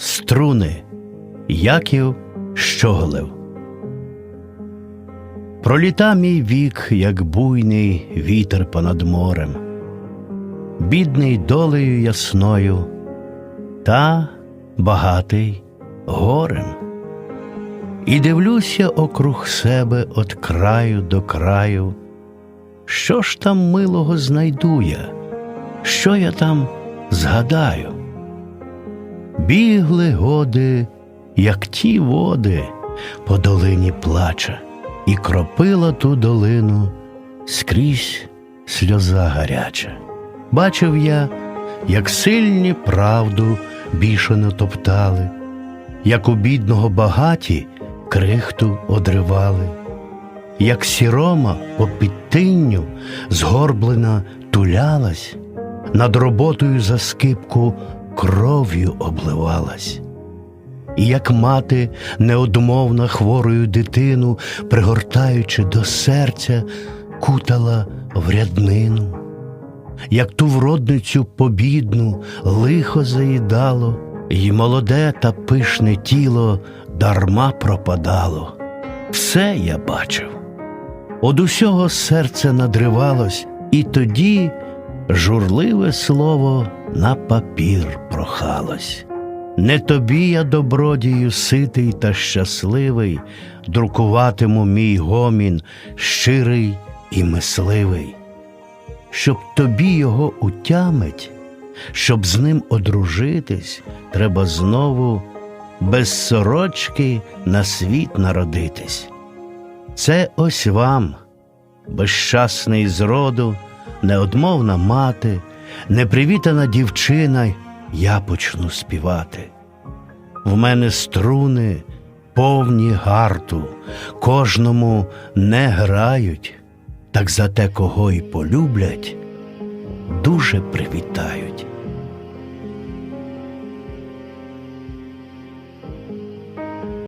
Струни Яків Щоголев. Проліта мій вік, як буйний вітер понад морем, бідний долею ясною, та багатий горем. І дивлюся округ себе от краю до краю, що ж там милого знайду я, що я там згадаю. Бігли годи, як ті води, по долині плача, і кропила ту долину скрізь сльоза гаряча. Бачив я, як сильні правду бішено топтали, як у бідного багаті крихту одривали, як сірома по підтинню згорблена тулялась, над роботою за скипку кров'ю обливалась. І як мати неодмовна хворою дитину, пригортаючи до серця, кутала в ряднину, як ту вродницю побідну лихо заїдало, і молоде та пишне тіло дарма пропадало. Все я бачив. Од усього серце надривалось, і тоді журливе слово на папір прохалось. Не тобі я, добродію, ситий та щасливий, друкуватиму мій гомін, щирий і мисливий, щоб тобі його утямить, щоб з ним одружитись, треба знову без сорочки на світ народитись. Це ось вам, безщасний зроду, неодмовна мати, непривітана дівчина, я почну співати. В мене струни повні гарту, кожному не грають, так за те, кого й полюблять, дуже привітають.